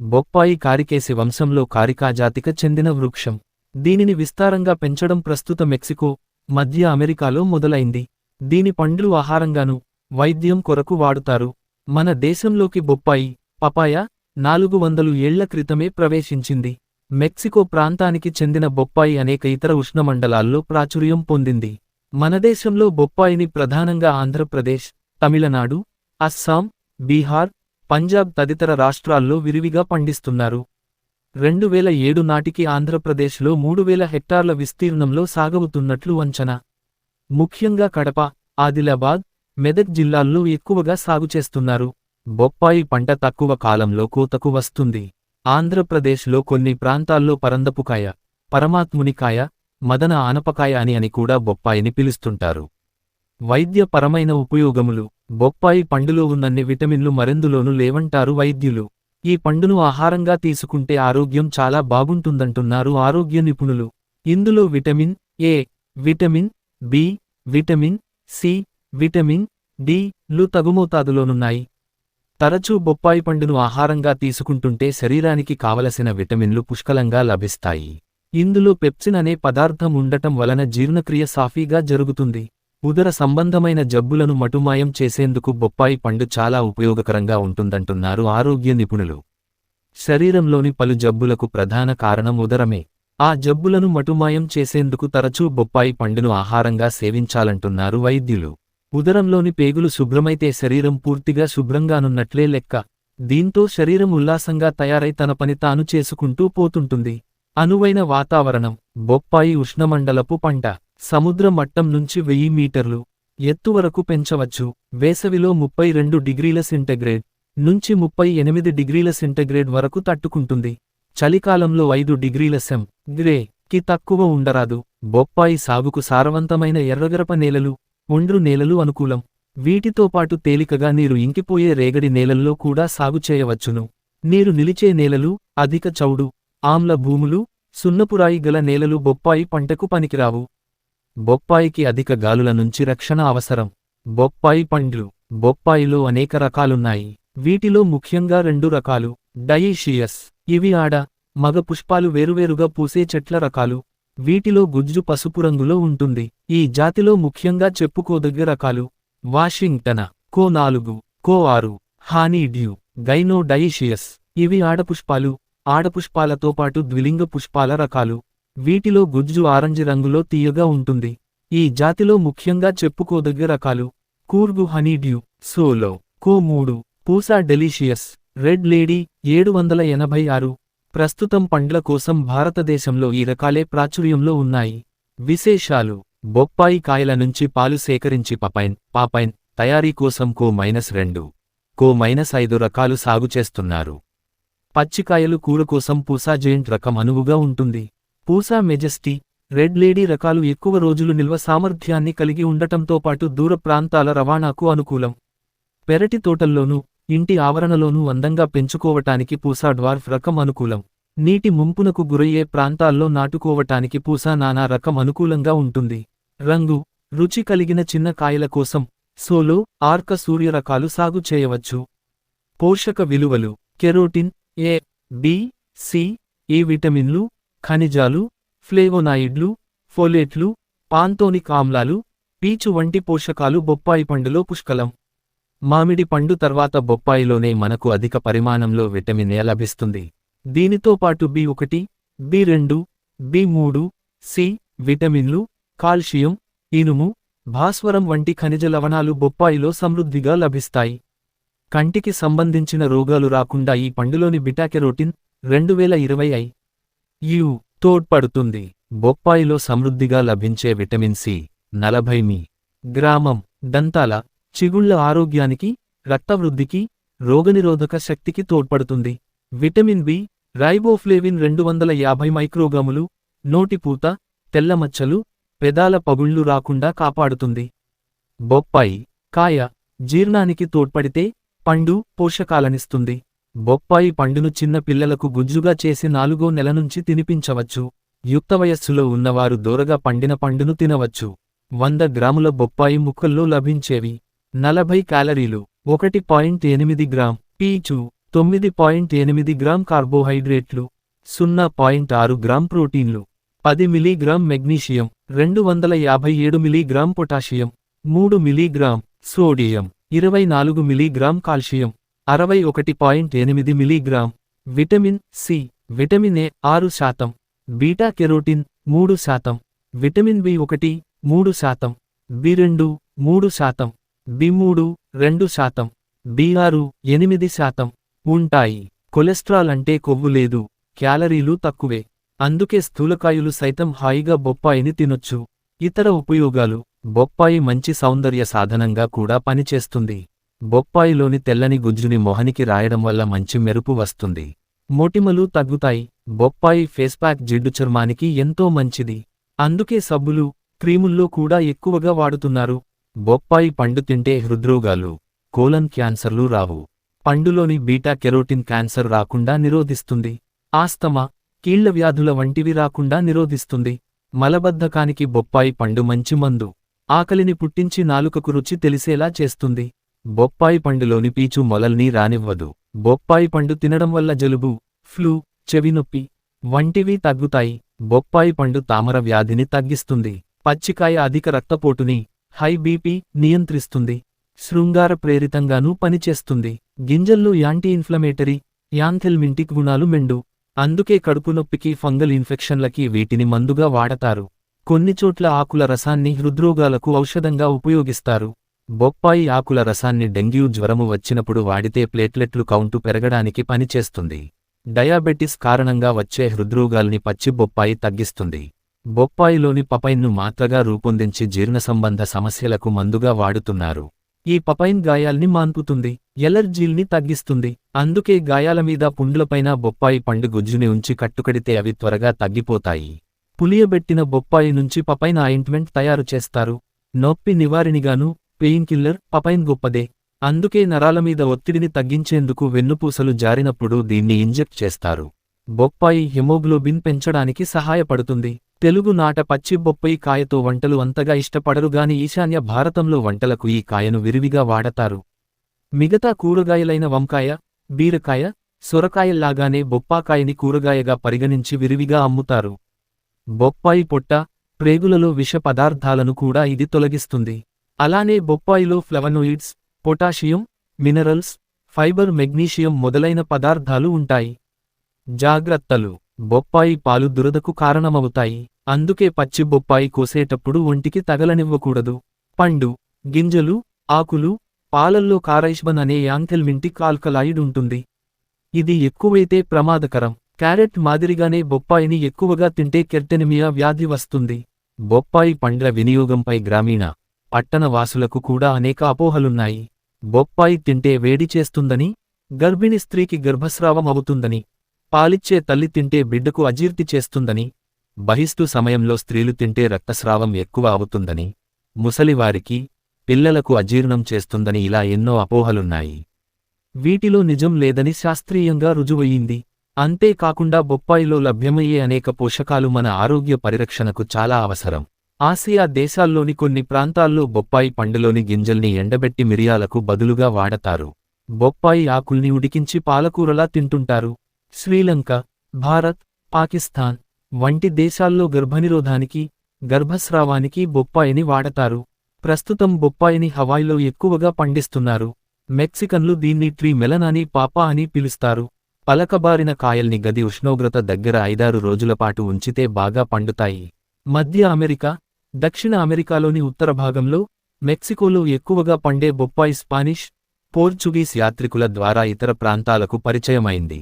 బొప్పాయి కారికేసి వంశంలో కారికా జాతికి చెందిన వృక్షం. దీనిని విస్తారంగా పెంచడం ప్రస్తుత మెక్సికో మధ్య అమెరికాలో మొదలైంది. దీని పండ్లు ఆహారంగాను వైద్యం కొరకు వాడుతారు. మన దేశంలోకి బొప్పాయి పపాయ నాలుగు వందలు ఏళ్ళ క్రితమే ప్రవేశించింది. మెక్సికో ప్రాంతానికి చెందిన బొప్పాయి అనేక ఇతర ఉష్ణమండలాల్లో ప్రాచుర్యం పొందింది. మన దేశంలో బొప్పాయిని ప్రధానంగా ఆంధ్రప్రదేశ్ తమిళనాడు అస్సాం బీహార్ పంజాబ్ తదితర రాష్ట్రాల్లో విరివిగా పండిస్తున్నారు. రెండు వేల ఏడు నాటికి ఆంధ్రప్రదేశ్లో మూడు వేల హెక్టార్ల విస్తీర్ణంలో సాగవుతున్నట్లు అంచనా ముఖ్యంగా కడప ఆదిలాబాద్ మెదక్ జిల్లాల్లో ఎక్కువగా సాగు చేస్తున్నారు. బొప్పాయి పంట తక్కువ కాలంలో కోతకు వస్తుంది. ఆంధ్రప్రదేశ్లో కొన్ని ప్రాంతాల్లో పరందపుకాయ పరమాత్మునికాయ మదన ఆనపకాయ అని అని కూడా బొప్పాయిని పిలుస్తుంటారు. వైద్యపరమైన ఉపయోగములు బొప్పాయి పండులో ఉన్నన్ని విటమిన్లు మరెందులోనూ లేవంటారు వైద్యులు. ఈ పండును ఆహారంగా తీసుకుంటే ఆరోగ్యం చాలా బాగుంటుందంటున్నారు ఆరోగ్య నిపుణులు. ఇందులో vitamin A vitamin B vitamin C vitamin D లు తగుమోతాదులోనున్నాయి. తరచూ బొప్పాయి పండును ఆహారంగా తీసుకుంటుంటే శరీరానికి కావలసిన విటమిన్లు పుష్కలంగా లభిస్తాయి. ఇందులో పెప్సిన్ అనే పదార్థం ఉండటం వలన జీర్ణక్రియ సాఫీగా జరుగుతుంది. ఉదర సంబంధమైన జబ్బులను మటుమాయం చేసేందుకు బొప్పాయి పండు చాలా ఉపయోగకరంగా ఉంటుందంటున్నారు ఆరోగ్య నిపుణులు. శరీరంలోని పలు జబ్బులకు ప్రధాన కారణం ఉదరమే. ఆ జబ్బులను మటుమాయం చేసేందుకు తరచూ బొప్పాయి పండును ఆహారంగా సేవించాలంటున్నారు వైద్యులు. ఉదరంలోని పేగులు శుభ్రమైతే శరీరం పూర్తిగా శుభ్రంగానున్నట్లే లెక్క. దీంతో శరీరం ఉల్లాసంగా తయారై తన పని తాను చేసుకుంటూ పోతుంటుంది. అనువైన వాతావరణం. బొప్పాయి ఉష్ణమండలపు పంట. సముద్ర మట్టం నుంచి వెయ్యి మీటర్లు ఎత్తు వరకు పెంచవచ్చు. వేసవిలో ముప్పై రెండు డిగ్రీల సెంటిగ్రేడ్ నుంచి ముప్పై ఎనిమిది డిగ్రీల సెంటిగ్రేడ్ వరకు తట్టుకుంటుంది. చలికాలంలో ఐదు డిగ్రీల సెం గ్రే కి తక్కువ ఉండరాదు. బొప్పాయి సాగుకు సారవంతమైన ఎర్రగరప నేలలు ఒండ్రు నేలలు అనుకూలం. వీటితో పాటు తేలికగా నీరు ఇంకిపోయే రేగడి నేలల్లో కూడా సాగు చేయవచ్చును. నీరు నిలిచే నేలలు అధిక చౌడు ఆమ్ల భూములు సున్నపురాయి గల నేలలు బొప్పాయి పంటకు పనికిరావు. బొప్పాయికి అధిక గాలుల నుంచి రక్షణ అవసరం. బొప్పాయి పండ్లు బొప్పాయిలో అనేక రకాలున్నాయి. వీటిలో ముఖ్యంగా రెండు రకాలు డయేషియస్ ఇవి ఆడ మగ పుష్పాలు వేరువేరుగా పూసే చెట్ల రకాలు. వీటిలో గుజ్జు పసుపు రంగులో ఉంటుంది. ఈ జాతిలో ముఖ్యంగా చెప్పుకోదగ్గ రకాలు వాషింగ్టన కో నాలుగు కో ఆరు హానీడ్యూ గైనో డయేషియస్ ఇవి ఆడపుష్పాలు ఆడపుష్పాలతో పాటు ద్విలింగ పుష్పాల రకాలు. వీటిలో గుజ్జు ఆరెంజ్ రంగులో తీయగా ఉంటుంది. ఈ జాతిలో ముఖ్యంగా చెప్పుకోదగ్గ రకాలు. కూర్గు హనీడ్యూ సోలో కో మూడు పూసా డెలీషియస్ రెడ్ లేడీ ఏడు వందల ఎనభై ఆరు. ప్రస్తుతం పండ్ల కోసం భారతదేశంలో ఈ రకాలే ప్రాచుర్యంలో ఉన్నాయి. విశేషాలు. బొప్పాయి కాయల నుంచి పాలు సేకరించి పపైన్ పాపైన్ తయారీ కోసం కో మైనస్ రెండు కో మైనస్ ఐదు రకాలు సాగు చేస్తున్నారు. పచ్చికాయలు కూర కోసం పూసా జెయింట్ రకం అనువుగా ఉంటుంది. పూసా మెజెస్టీ రెడ్ లేడీ రకాలు ఎక్కువ రోజులు నిల్వ సామర్థ్యాన్ని కలిగి ఉండటంతో పాటు దూర ప్రాంతాల రవాణాకు అనుకూలం. పెరటి తోటల్లోనూ ఇంటి ఆవరణలోనూ అందంగా పెంచుకోవటానికి పూసా డ్వార్ఫ్ రకం అనుకూలం. నీటి ముంపునకు గురయ్యే ప్రాంతాల్లో నాటుకోవటానికి పూసా నానా రకం అనుకూలంగా ఉంటుంది. రంగు రుచి కలిగిన చిన్న కాయల కోసం సోలో ఆర్క సూర్య రకాలు సాగు చేయవచ్చు. పోషక విలువలు కెరోటిన్ ఏ బి సి ఈ విటమిన్లు ఖనిజాలు ఫ్లేవోనాయిడ్లు ఫోలేట్లు పాంతోనిక్ ఆమ్లాలు పీచు వంటి పోషకాలు బొప్పాయి పండులో పుష్కలం. మామిడి పండు తర్వాత బొప్పాయిలోనే మనకు అధిక పరిమాణంలో విటమిన్ ఏ లభిస్తుంది. దీనితో పాటు బి ఒకటి బి రెండు బి మూడు సి విటమిన్లు కాల్షియం ఇనుము భాస్వరం వంటి ఖనిజ లవణాలు బొప్పాయిలో సమృద్ధిగా లభిస్తాయి. కంటికి సంబంధించిన రోగాలు రాకుండా ఈ పండులోని బిటాకెరోటిన్ రెండు వేల ఇరవై ఐ యు తోడ్పడుతుంది. బొప్పాయిలో సమృద్ధిగా లభించే విటమిన్ సి నలభై మీ. గ్రామం దంతాల చిగుళ్ళ ఆరోగ్యానికి రక్తవృద్ధికి రోగనిరోధక శక్తికి తోడ్పడుతుంది. విటమిన్ బి రైబోఫ్లేవిన్ రెండు వందల యాభై మైక్రోగ్రాములు నోటిపూత తెల్లమచ్చలు పెదాల పగుళ్ళు రాకుండా కాపాడుతుంది. బొప్పాయి కాయ జీర్ణానికి తోడ్పడితే పండు పోషకాలనిస్తుంది. బొప్పాయి పండును చిన్న పిల్లలకు గుజ్జుగా చేసి నాలుగో నెల నుంచి తినిపించవచ్చు. యుక్త వయస్సులో ఉన్నవారు దూరగా పండిన పండును తినవచ్చు. వంద గ్రాముల బొప్పాయి ముక్కల్లో లభించేవి. నలభై క్యాలరీలు. ఒకటి పాయింట్ ఎనిమిది గ్రామ్. పీచు. తొమ్మిది పాయింట్ ఎనిమిది గ్రామ్ కార్బోహైడ్రేట్లు. సున్నా పాయింట్ ఆరు గ్రామ్ ప్రోటీన్లు. పది మిలీగ్రామ్ మెగ్నీషియం. రెండు వందల యాభై ఏడు మిలీగ్రామ్ పొటాషియం. మూడు మిలీగ్రామ్ సోడియం. ఇరవై నాలుగు మిలీగ్రామ్ కాల్షియం. అరవై ఒకటి పాయింట్ ఎనిమిది milligram. Vitamin C vitamin A ఆరు శాతం. బీటా కెరోటిన్ మూడు శాతం. విటమిన్ బి ఒకటి మూడు శాతం. బి రెండు మూడు శాతం. బి మూడు రెండు శాతం. బి ఆరు ఎనిమిది శాతం. ఉంటాయి. కొలెస్ట్రాల్ అంటే కొవ్వు లేదు. క్యాలరీలు తక్కువే. అందుకే స్థూలకాయులు సైతం హాయిగా బొప్పాయిని తినొచ్చు. ఇతర ఉపయోగాలు. బొప్పాయి మంచి సౌందర్య సాధనంగా కూడా పనిచేస్తుంది. బొప్పాయిలోని తెల్లని గుజ్జుని మొహనికి రాయడం వల్ల మంచి మెరుపు వస్తుంది. మొటిమలు తగ్గుతాయి. బొప్పాయి ఫేస్ప్యాక్ జిడ్డు చర్మానికి ఎంతో మంచిది. అందుకే సబ్బులు క్రీముల్లో కూడా ఎక్కువగా వాడుతున్నారు. బొప్పాయి పండు తింటే హృద్రోగాలు కోలన్ క్యాన్సర్లు రావు. పండులోని బీటా కెరోటిన్ క్యాన్సర్ రాకుండా నిరోధిస్తుంది. ఆస్తమా కీళ్ళ వ్యాధుల వంటివి రాకుండా నిరోధిస్తుంది. మలబద్ధకానికి బొప్పాయి పండు మంచి మందు. ఆకలిని పుట్టించి నాలుకకు రుచి తెలిసేలా చేస్తుంది. బొప్పాయి పండులోని పీచు మొలల్ని రానివ్వదు. బొప్పాయి పండు తినడం వల్ల జలుబు ఫ్లూ చెవినొప్పి వంటివి తగ్గుతాయి. బొప్పాయి పండు తామర వ్యాధిని తగ్గిస్తుంది. పచ్చికాయ అధిక రక్తపోటుని హై బీపీ నియంత్రిస్తుంది. శృంగార ప్రేరితంగానూ పనిచేస్తుంది. గింజల్లో యాంటీ ఇన్ఫ్లమేటరీ యాంథెల్మింటిక్ గుణాలు మెండు. అందుకే కడుపు నొప్పికి ఫంగల్ ఇన్ఫెక్షన్లకి వీటిని మందుగా వాడతారు. కొన్ని చోట్ల ఆకుల రసాన్ని హృద్రోగాలకు ఔషధంగా ఉపయోగిస్తారు. బొప్పాయి ఆకుల రసాన్ని డెంగ్యూ జ్వరము వచ్చినప్పుడు వాడితే ప్లేట్లెట్లు కౌంటు పెరగడానికి పనిచేస్తుంది డయాబెటిస్ కారణంగా వచ్చే హృద్రోగాల్ని పచ్చి బొప్పాయి తగ్గిస్తుంది. బొప్పాయిలోని పపైన్ను మాత్రగా రూపొందించి జీర్ణ సంబంధ సమస్యలకు మందుగా వాడుతున్నారు. ఈ పపైన్ గాయాల్ని మాన్పుతుంది ఎలర్జీల్ని తగ్గిస్తుంది. అందుకే గాయాల మీద పుండ్లపైన బొప్పాయి పండు గుజ్జుని ఉంచి కట్టుకడితే అవి త్వరగా తగ్గిపోతాయి. పులియబెట్టిన బొప్పాయి నుంచి పపైన్ ఆయింట్మెంట్ తయారు చేస్తారు. నొప్పి నివారిణిగాను పెయిన్ కిల్లర్ పపైన్ గొప్పదే. అందుకే నరాల మీద ఒత్తిడిని తగ్గించేందుకు వెన్నుపూసలు జారినప్పుడు దీన్ని ఇంజెక్ట్ చేస్తారు. బొప్పాయి హిమోగ్లోబిన్ పెంచడానికి సహాయపడుతుంది. తెలుగు నాట పచ్చి బొప్పాయి కాయతో వంటలు అంతగా ఇష్టపడరు గాని ఈశాన్య భారతంలో వంటలకు ఈ కాయను విరివిగా వాడతారు. మిగతా కూరగాయలైన వంకాయ బీరకాయ సొరకాయల్లాగానే బొప్పాకాయని కూరగాయగా పరిగణించి విరివిగా అమ్ముతారు. బొప్పాయి పొట్ట ప్రేగులలో విష పదార్థాలను కూడా ఇది తొలగిస్తుంది. అలానే బొప్పాయిలో flavonoids potassium minerals fibre magnesium మొదలైన పదార్థాలు ఉంటాయి. జాగ్రత్తలు. బొప్పాయి పాలు దురదకు కారణమవుతాయి. అందుకే పచ్చి బొప్పాయి కోసేటప్పుడు ఒంటికి తగలనివ్వకూడదు. పండు. గింజలు ఆకులు పాలల్లో కారైష్బన్ అనే యాంథెల్మింటిక్ ఆల్కలాయిడ్ ఉంటుంది. ఇది ఎక్కువైతే ప్రమాదకరం. క్యారెట్ మాదిరిగానే బొప్పాయిని ఎక్కువగా తింటే కెర్టెనిమియా వ్యాధి వస్తుంది. బొప్పాయి పండ్ల వినియోగంపై గ్రామీణ పట్టణవాసులకు కూడా అనేక అపోహలున్నాయి. బొప్పాయి తింటే వేడి చేస్తుందని గర్భిణి స్త్రీకి గర్భస్రావం అవుతుందని పాలిచ్చే తల్లి తింటే బిడ్డకు అజీర్తి చేస్తుందని బహిష్టు సమయంలో స్త్రీలు తింటే రక్తస్రావం ఎక్కువ అవుతుందని ముసలివారికి పిల్లలకు అజీర్ణం చేస్తుందని ఇలా ఎన్నో అపోహలున్నాయి. వీటిలో నిజం లేదని శాస్త్రీయంగా రుజువయ్యింది. అంతేకాకుండా బొప్పాయిలో లభ్యమయ్యే అనేక పోషకాలు మన ఆరోగ్య పరిరక్షణకు చాలా అవసరం. ఆసియా దేశాల్లోని కొన్ని ప్రాంతాల్లో బొప్పాయి పండులోని గింజల్ని ఎండబెట్టి మిరియాలకు బదులుగా వాడతారు. బొప్పాయి ఆకుల్ని ఉడికించి పాలకూరలా తింటుంటారు. శ్రీలంక భారత్ పాకిస్తాన్ వంటి దేశాల్లో గర్భనిరోధానికి గర్భస్రావానికి బొప్పాయిని వాడతారు. ప్రస్తుతం బొప్పాయిని హవాయిలో ఎక్కువగా పండిస్తున్నారు. మెక్సికన్లు దీన్ని ట్రీ మెలనాని పాపా అని పిలుస్తారు. పలకబారిన కాయల్ని గది ఉష్ణోగ్రత దగ్గర ఐదారు రోజులపాటు ఉంచితే బాగా పండుతాయి. మధ్య అమెరికా దక్షిణ అమెరికాలోని ఉత్తర భాగంలో మెక్సికోలో ఎక్కువగా పండే బొప్పాయి స్పానిష్ పోర్చుగీస్ యాత్రికుల ద్వారా ఇతర ప్రాంతాలకు పరిచయమైంది.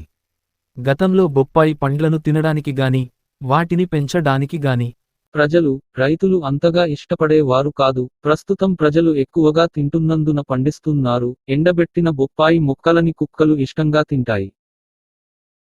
గతంలో బొప్పాయి పండ్లను తినడానికి గాని వాటిని పెంచడానికి గాని ప్రజలు రైతులు అంతగా ఇష్టపడేవారు కాదు. ప్రస్తుతం ప్రజలు ఎక్కువగా తింటున్నందున పండిస్తున్నారు. ఎండబెట్టిన బొప్పాయి ముక్కలని కుక్కలు ఇష్టంగా తింటాయి.